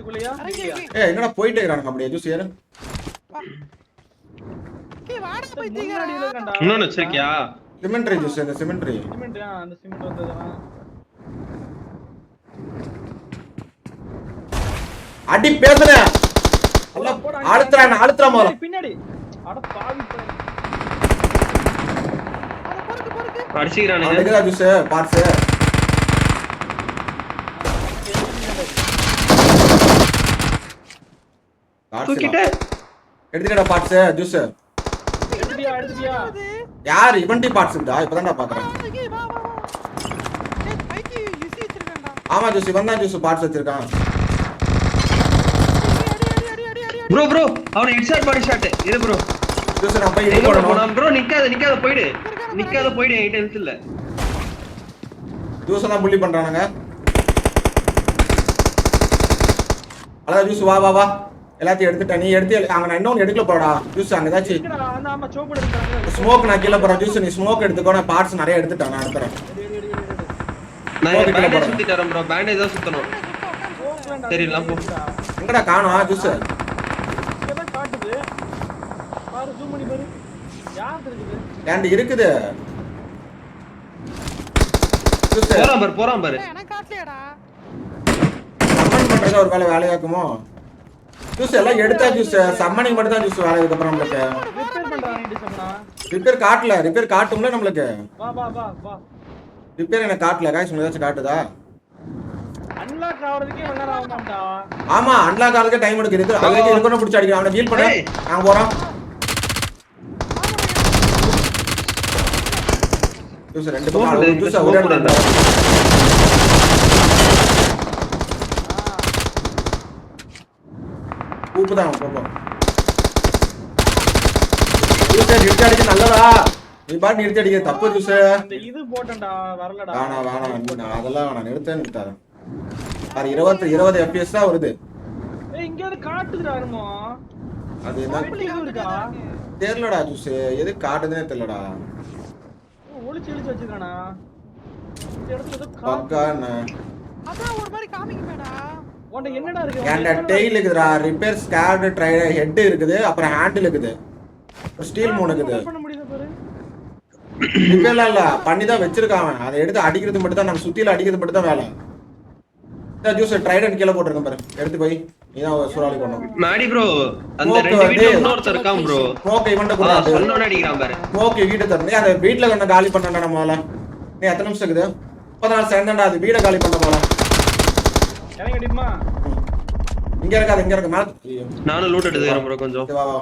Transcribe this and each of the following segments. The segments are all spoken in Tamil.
ஏ என்னடா போயிட்டே இருக்கானுங்க அப்படியே ஜூஸ் ஏறு. ஏய், வாடா பைத்தியக்காரா. இருக்கேன்டா. இன்னொன்னு வச்சிருக்கியா? சிமெண்ட்ரி ஜூஸ் இந்த சிமெண்ட்ரி. சிமெண்ட் ஆ, அந்த சிமெண்ட் வந்ததுனா அடி பேசுறேன் அழுத்துறான் அழுத்துறா முதல்ல. பின்னாடி. அட பாவி. அடிச்சுக்கிறானுங்க. ஜூஸ் பார்ட்ஸ் தூக்கிட்டு. எடுத்துக்கடா பார்ட்ஸ் ஜூஸ். யார்? இவன்டி பார்ட்ஸ்டா இப்பதான்டா பாக்குறேன். ஆமா ஜூஸ் இவன் தான் ஜூஸ் பார்ட்ஸ் வச்சிருக்கான். அடி, அடி, அடி, அடி, அடி, அடி. ப்ரோ ப்ரோ அவனை ஹெட்ஷாட் பாடி ஷாட் இரு ப்ரோ ஜூஸ் நான் போய் இது போனான் ப்ரோ நிக்காத நிக்காத போயிடு. நிக்காத போயிடு என்கிட்ட ஹெல்த் இல்ல. ஜூஸ் தான் புள்ளி பண்றானுங்க. அதான் ஜூஸ் வா வா வா. எல்லாத்தையும் எடுத்துட்டேன் நீ எடுத்து அங்க நான் இன்னொன்னு எடுக்கல போடா. ஜூஸ் அங்க ஏதாச்சும் ஸ்மோக் நான் கீழே போறேன் ஜூஸ் நீ ஸ்மோக் எடுத்துக்கோ நான் பார்ட்ஸ் நிறைய எடுத்துட்டேன் நான் போ. எங்கடா காணோம் ஜூஸ் ஏன்டி இருக்குது? போறான் பாரு போறான் பாரு. பண்றது ஒரு வேலை வேலையாக்குமோ? ஜூஸ் எல்லாம் எடுத்தா ஜூஸ் சம்மனிங் மட்டும் தான் ஜூஸ் வேலை இதுக்கப்புறம் நம்மளுக்கு. ரிப்பேர் காட்டல ரிப்பேர் காட்டும்ல நம்மளுக்கு. வா வா வா வா. ரிப்பேர் எனக்கு காட்டல காய்ச்சி ஏதாச்சும் காட்டுதா? ஆமா அன்லாக் ஆகிறதுக்கு டைம் எடுக்குது இது அதுக்கு இருக்கணும் பிடிச்சி அடிக்கிறேன் அவனை டீல் பண்ண. நாங்க போறோம். ஜூஸ் ரெண்டு பக்கம் ஜூஸ் ஒரு இடத்துல போடாத. உப்பு தான் கோப்பம் ஜூஸ் நிறுத்தி அடிக்க நல்லதா நீ பாட்டு நிறுத்தி அடிக்க தப்பு ஜூஸ் இது போட்டேன்டா வரலடா இன்னும் நான் அதெல்லாம் வேணாம் நிறுத்த நிறுத்தாத பாரு இருபத்தி இருபது எஃபிஎஸ் தான் வருது அது காட்டுதுடா அது என்ன தெரியலடா ஜூஸ் எது காட்டுதுன்னே தெரியலடா ஒளிச்சு ஒளிச்சு வச்சிருக்கானா பக்கா அதான் ஒரு மாதிரி காமிக்குமேடா. உன்கிட்ட என்னடா இருக்கு? ஏன்டா டெய்ல் இருக்குதுடா. ரிப்பேர் ஸ்கேர்டு ட்ரை ஹெட் இருக்குது அப்புறம் ஹேண்டில் இருக்குது. ஸ்டீல் மூணு இருக்குது. பண்ண முடியுது பாரு? ரிப்பேர்லாம் இல்ல. பண்ணி தான் வச்சிருக்கான் அவன். அதை எடுத்து அடிக்கிறது மட்டும் தான் நம்ம சுத்தியில அடிக்கிறது மட்டும் தான் வேலை ஜூஸ் ட்ரைடன் கீழே போட்டிருக்கேன் பாரு. எடுத்து போய் நீதான் சூறாவளி பண்ணும். மாடி ப்ரோ அந்த ரெண்டு வீட்டுல வந்து- இன்னொருத்தர் இருக்கான் ப்ரோ ஸ்மோக் இவன்ட்ட அதான் கூட சொன்னோட அடிக்கிறான் பாரு. ஸ்மோக் வீட்டை தரணும் அந்த வீட்டுல கொஞ்சம் காலி பண்ணா நம்மளால. நீ எத்தனை நிமிஷம் இருக்குது? முப்பது நாள் சேர்ந்தாண்டா அது வீடை காலி பண்ண போல. இறங்கி அடிமா இங்க இருக்காது இங்க இருக்கு மேல. நானும் லூட் எடுத்துக்கிறேன் ப்ரோ கொஞ்சம். வா வா.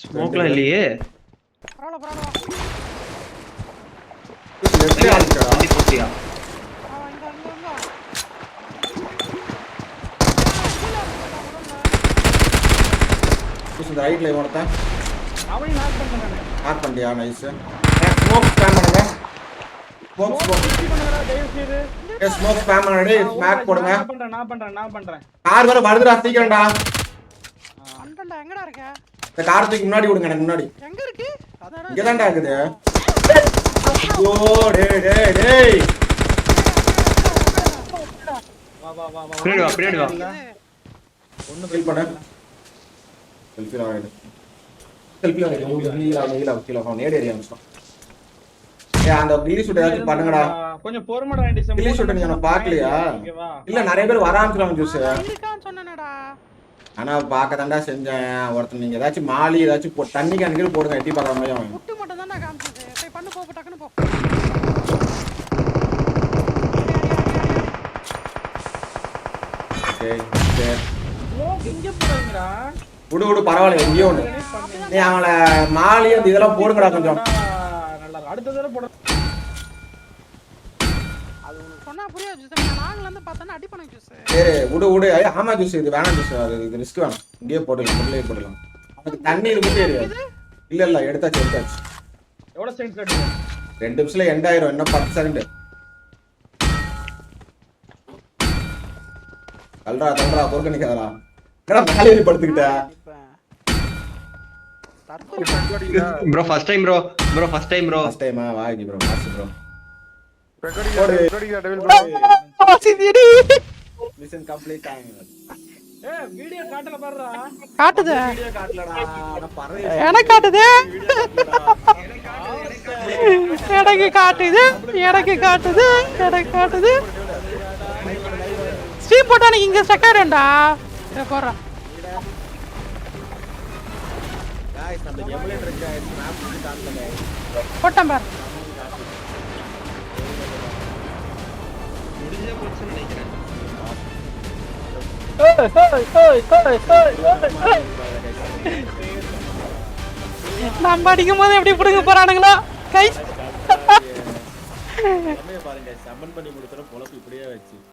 ஸ்மோக்லாம் இல்லையே. பரவாயில்ல. ஜூஸ் லெஃப்ட்ல ஆளுக்கா வண்டி போட்டியா இந்த ரைட்ல இவனத்தான் அவனையும் நாக் பண்ணேன் நானு. ஆட் பண்ணியா நைஸ் ஸ்மோக் ஸ்பேம் பண்ணுங்க. ஸ்மோக் ஸ்மோக் ஸ்மோக் ஸ்பேம் பண்ணுங்க ஸ்மாக் போடுங்க. நான் பண்றேன் நான் பண்றேன் நான் பண்றேன். கார் வர வருதுடா சீக்கிரம்டா. அண்டன்டா, எங்கடா இருக்க? இந்த கார் தூக்கி முன்னாடி விடுங்க எனக்கு முன்னாடி. எங்க இருக்கு? அதானே. இங்க தான்டா இருக்குது. ஓ டேய் டேய் டேய். வா வா வா வா பின்னாடி வா பின்னாடி வா. ஒண்ணு ஃபீல் பண்ணு. செல்ஃபி ஆகிடு செல்ஃபி ஆகிடு நீலா நீலா கீழே வா நேடி ஏரியா ஏ அந்த கில்லி ஷூட் ஏதாச்சும் பண்ணுங்கடா. கொஞ்சம் பொறுமைடா இந்த கில்லி ஷூட் நீங்க நான் பார்க்கலையா? இல்ல நிறைய பேர் வர ஆரம்பிச்சிருவாங்க ஜூஸ் அதான் இருக்கான்னு சொன்னேனேடா. ஆனா பார்க்க தாண்டா செஞ்சேன். ஒருத்தன் நீங்க ஏதாச்சும் மாலி ஏதாச்சும் போ தண்ணி கணக்கில் போடுங்க எட்டி பார்க்குற மாதிரி அவன் புட்டு மட்டும் தான்டா காமிச்சது. சரி, பண்ணு, போ, போ, டக்குனு போ. சரி சரி ஸ்மோக் இங்க போறீங்கடா விடு விடு பரவாயில்ல எங்கேயோ ஒன்று நீ அவங்கள மாலி அந்த இதெல்லாம் போடுங்கடா கொஞ்சம். நல்லா அடுத்த தடவை போட சொன்னா புரியாது ஜூஸ். நான் இருந்து பார்த்தோன்னா அடி பண்ண ஜூஸ். சரி விடு விடு. ஐயா, ஆமா ஜூஸ் இது வேணாம் ஜூஸ் அது இது ரிஸ்க் வேணாம். இங்கேயே போட்டுக்கலாம் உள்ளே போட்டுக்கலாம். அதுக்கு தண்ணி இருக்கு தெரியாது இல்ல இல்ல எடுத்தாச்சு எடுத்தாச்சு. எவ்வளவு சென்ட் கட்டுங்க ரெண்டு நிமிஷத்துல எண்ட் ஆயிரும் இன்னும் பத்து செகண்ட் தல்றா தல்றா பொறுக்க நிக்காதடா. மேலே படுத்துக்கிட்ட? Bro first time bro bro first time bro first டைமா வாங்கி ப்ரோ மாசு ப்ரோ மிஷன் கம்ப்ளீட் வீடியோ காட்டல பாருடா. காட்டுது. வீடியோ காட்டலடா. ஆனா பறவை எனக்கு காட்டுது. எனக்கு காட்டுது. எனக்கு காட்டுது. எனக்கு காட்டுது. ஸ்ட்ரீம் போட்டா எனக்கு இங்க ஸ்டக் ஆயிடும்டா. இதை போடுறேன் நம்ம எமுலேட்டர் guys மேப் காட்டல போட்டேன் பாரு. நினைக்கிறேன் ஏய் ஏய் ஏய் ஏய் ஏய் நம்ம அடிக்கும் போது எப்படி பிடுங்க போறானுங்களோ? கைஸ் பாருங்க. சம்மன் பண்ணி கொடுத்துற பொழப்பு இப்படியே வச்சு